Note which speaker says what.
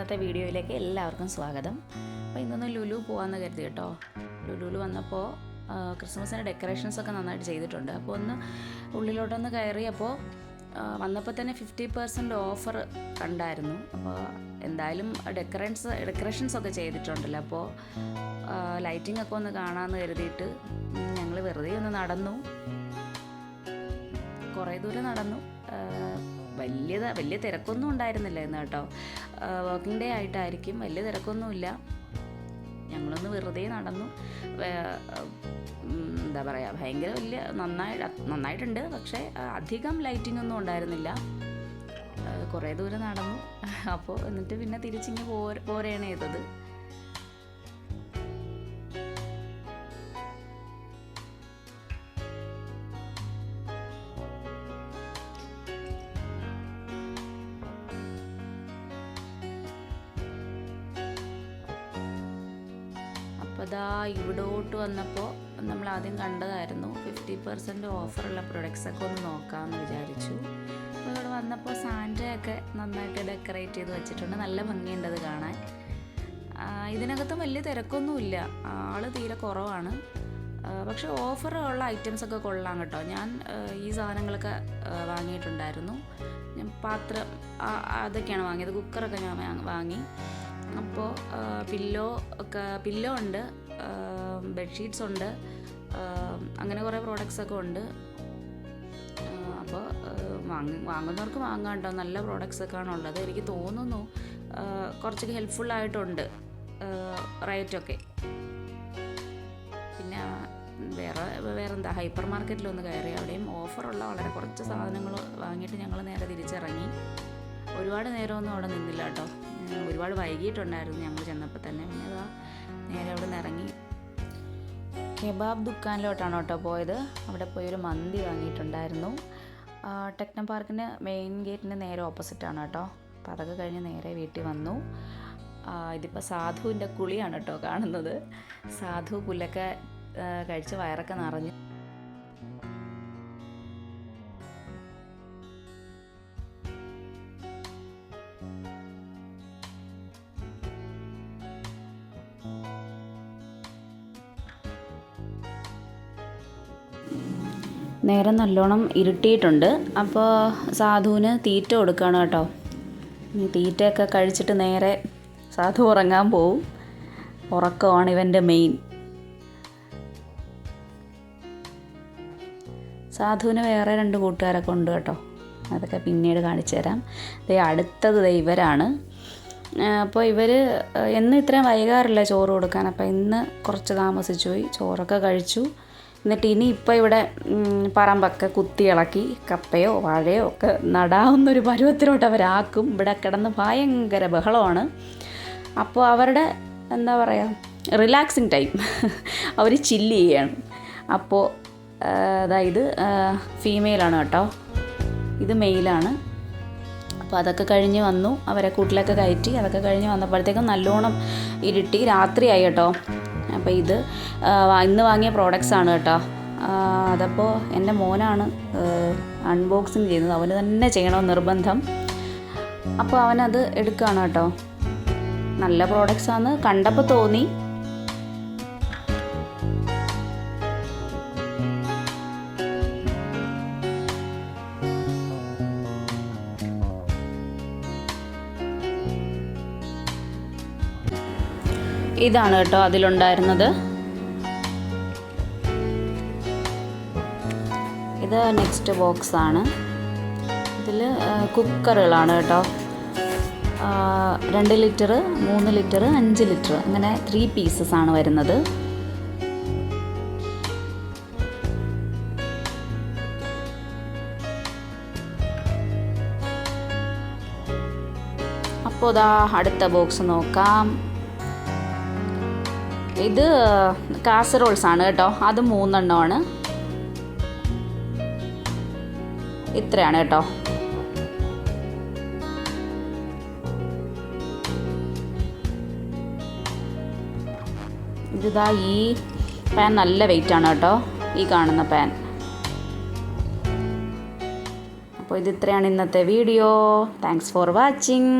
Speaker 1: ഇന്നത്തെ വീഡിയോയിലേക്ക് എല്ലാവർക്കും സ്വാഗതം. അപ്പോൾ ഇന്നൊന്ന് ലുലു പോകാമെന്ന് കരുതി കേട്ടോ. ലുലുവിൽ വന്നപ്പോൾ ക്രിസ്മസിന്റെ ഡെക്കറേഷൻസ് ഒക്കെ നന്നായിട്ട് ചെയ്തിട്ടുണ്ട്. അപ്പോൾ ഒന്ന് ഉള്ളിലോട്ടൊന്ന് കയറിയപ്പോൾ വന്നപ്പോൾ തന്നെ ഫിഫ്റ്റി പെർസെന്റ് ഓഫർ കണ്ടായിരുന്നു. അപ്പോൾ എന്തായാലും ഡെക്കറേഷൻസ് ഡെക്കറേഷൻസ് ഒക്കെ ചെയ്തിട്ടുണ്ടല്ലോ. അപ്പോൾ ലൈറ്റിംഗ് ഒക്കെ ഒന്ന് കാണാമെന്ന് കരുതിയിട്ട് ഞങ്ങൾ വെറുതെ ഒന്ന് നടന്നു. കുറേ ദൂരം നടന്നു. ആ, വലിയ തിരക്കൊന്നും ഉണ്ടായിരുന്നില്ല ഇന്ന് കേട്ടോ. വർക്കിംഗ് ഡേ ആയിട്ടായിരിക്കും വലിയ തിരക്കൊന്നുമില്ല. ഞങ്ങളൊന്ന് വെറുതെ നടന്നു. എന്താ പറയുക ഭയങ്കര വലിയ നന്നായി നന്നായിട്ടുണ്ട്. പക്ഷേ അധികം ലൈറ്റിംഗ് ഒന്നും ഉണ്ടായിരുന്നില്ല. കുറേ ദൂരം നടന്നു. അപ്പോൾ എന്നിട്ട് പിന്നെ തിരിച്ചിങ്ങ് പോര പോരുകയാണ് ചെയ്തത്. അപ്പോൾ അതാ ഇവിടോട്ട് വന്നപ്പോൾ നമ്മൾ ആദ്യം കണ്ടതായിരുന്നു ഫിഫ്റ്റി പെർസെന്റ് ഓഫറുള്ള പ്രൊഡക്ട്സൊക്കെ ഒന്ന് നോക്കാമെന്ന് വിചാരിച്ചു. അപ്പോൾ ഇവിടെ വന്നപ്പോൾ സാൻഡയൊക്കെ നന്നായിട്ട് ഡെക്കറേറ്റ് ചെയ്ത് വെച്ചിട്ടുണ്ട്. നല്ല ഭംഗിയുണ്ട് കാണാൻ. ഇതിനകത്തും വലിയ തിരക്കൊന്നുമില്ല. ആൾ തീരെ കുറവാണ്. പക്ഷേ ഓഫറുള്ള ഐറ്റംസൊക്കെ കൊള്ളാം കേട്ടോ. ഞാൻ ഈ സാധനങ്ങളൊക്കെ വാങ്ങിയിട്ടുണ്ടായിരുന്നു. ഞാൻ പാത്രം അതൊക്കെയാണ് വാങ്ങിയത്. കുക്കറൊക്കെ ഞാൻ വാങ്ങി. അപ്പോൾ പില്ലോ ഒക്കെ പില്ലോ ഉണ്ട് ബെഡ്ഷീറ്റ്സ് ഉണ്ട് അങ്ങനെ കുറേ പ്രോഡക്റ്റ്സ് ഒക്കെ ഉണ്ട്. അപ്പോൾ വാങ്ങി വാങ്ങുന്നവർക്ക് വാങ്ങാം കേട്ടോ. നല്ല പ്രോഡക്റ്റ്സ് ഒക്കെ ആണ് ഉള്ളത്. എനിക്ക് തോന്നുന്നു കുറച്ചൊക്കെ ഹെൽപ്ഫുൾ ആയിട്ടുണ്ട് റേറ്റൊക്കെ പിന്നെ വേറെ വേറെന്താ? ഹൈപ്പർ മാർക്കറ്റിലൊന്ന് കയറി. അവിടെയും ഓഫറുള്ള വളരെ കുറച്ച് സാധനങ്ങൾ വാങ്ങിയിട്ട് ഞങ്ങൾ നേരെ തിരിച്ചിറങ്ങി. ഒരുപാട് നേരമൊന്നും അവിടെ നിന്നില്ല കേട്ടോ. ഒരുപാട് വൈകിട്ടുണ്ടായിരുന്നു ഞങ്ങൾ ചെന്നപ്പോൾ തന്നെ. പിന്നെ അതാ നേരെ അവിടെ നിന്ന് ഇറങ്ങി. കെബാബ് ദുക്കാനിലോട്ടാണ് കേട്ടോ പോയത്. അവിടെ പോയി ഒരു മന്തി വാങ്ങിയിട്ടുണ്ടായിരുന്നു. ടെക്നോ പാർക്കിന്റെ മെയിൻ ഗേറ്റിന് നേരെ ഓപ്പോസിറ്റാണ് കേട്ടോ. അപ്പോൾ അതൊക്കെ കഴിഞ്ഞ് നേരെ വീട്ടിൽ വന്നു. ഇതിപ്പോൾ സാധുവിന്റെ കുളിയാണ് കേട്ടോ കാണുന്നത്. സാധു പുല്ലൊക്കെ കഴിച്ച് വയറൊക്കെ നിറഞ്ഞു നേരം നല്ലോണം ഇരുട്ടിയിട്ടുണ്ട്. അപ്പോൾ സാധുവിന് തീറ്റ കൊടുക്കുകയാണ് കേട്ടോ. ഈ തീറ്റയൊക്കെ കഴിച്ചിട്ട് നേരെ സാധു ഉറങ്ങാൻ പോവും. ഉറക്കമാണ് ഇവന്റെ മെയിൻ സാധുവിന് വേറെ രണ്ട് കൂട്ടുകാരൊക്കെ ഉണ്ട് കേട്ടോ. അതൊക്കെ പിന്നീട് കാണിച്ചു തരാം. ദേ അടുത്തത് ദേ ഇവരാണ്. അപ്പോൾ ഇവർ എന്നും ഇത്രയും വൈകാറില്ല ചോറ് കൊടുക്കാൻ. അപ്പോൾ ഇന്ന് കുറച്ച് താമസിച്ചു പോയി. ചോറൊക്കെ കഴിച്ചു. എന്നിട്ട് ഇനി ഇപ്പോൾ ഇവിടെ പറമ്പൊക്കെ കുത്തി ഇളക്കി കപ്പയോ വാഴയോ ഒക്കെ നടാവുന്നൊരു പരുവത്തിലോട്ട് അവരാക്കും. ഇവിടെ കിടന്ന് ഭയങ്കര ബഹളമാണ്. അപ്പോൾ അവരുടെ എന്താ പറയുക റിലാക്സിങ് ടൈം അവർ ചില്ല് ചെയ്യാണ്. അപ്പോൾ അതായത് ഫീമെയിലാണ് കേട്ടോ. ഇത് മെയിലാണ് അപ്പോൾ അതൊക്കെ കഴിഞ്ഞ് വന്നു. അവരെ കൂട്ടിലൊക്കെ കയറ്റി അതൊക്കെ കഴിഞ്ഞ് വന്നപ്പോഴത്തേക്കും നല്ലോണം ഇരുട്ടി. രാത്രിയായി കേട്ടോ. അപ്പോൾ ഇത് ഇന്ന് വാങ്ങിയ പ്രോഡക്റ്റ്സ് ആണ് കേട്ടോ. അതപ്പോൾ എന്റെ മോനാണ് അൺബോക്സിങ് ചെയ്യുന്നത്. അവന് തന്നെ ചെയ്യണമെന്ന് നിർബന്ധം. അപ്പോൾ അവനത് എടുക്കുകയാണ് കേട്ടോ. നല്ല പ്രോഡക്റ്റ്സ് ആണ്. കണ്ടപ്പോൾ തോന്നി. ഇതാണ് കേട്ടോ അതിലുണ്ടായിരുന്നത്. ഇത് നെക്സ്റ്റ് ബോക്സ് ആണ്. ഇതിൽ കുക്കറുകളാണ് കേട്ടോ. രണ്ട് ലിറ്റർ മൂന്ന് ലിറ്റർ അഞ്ച് ലിറ്റർ അങ്ങനെ ത്രീ പീസസ് ആണ് വരുന്നത്. അപ്പോൾ ഇതാ അടുത്ത ബോക്സ് നോക്കാം. ഇത് കാസറോൾസ് ആണ് കേട്ടോ. അത് മൂന്നെണ്ണമാണ്. ഇത്രയാണ് കേട്ടോ. ഇതിതാ ഈ പാൻ നല്ല വെയിറ്റ് ആണ് കേട്ടോ. ഈ കാണുന്ന പാൻ അപ്പോൾ ഇത് ഇത്രയാണ് ഇന്നത്തെ വീഡിയോ താങ്ക്സ് ഫോർ വാച്ചിങ്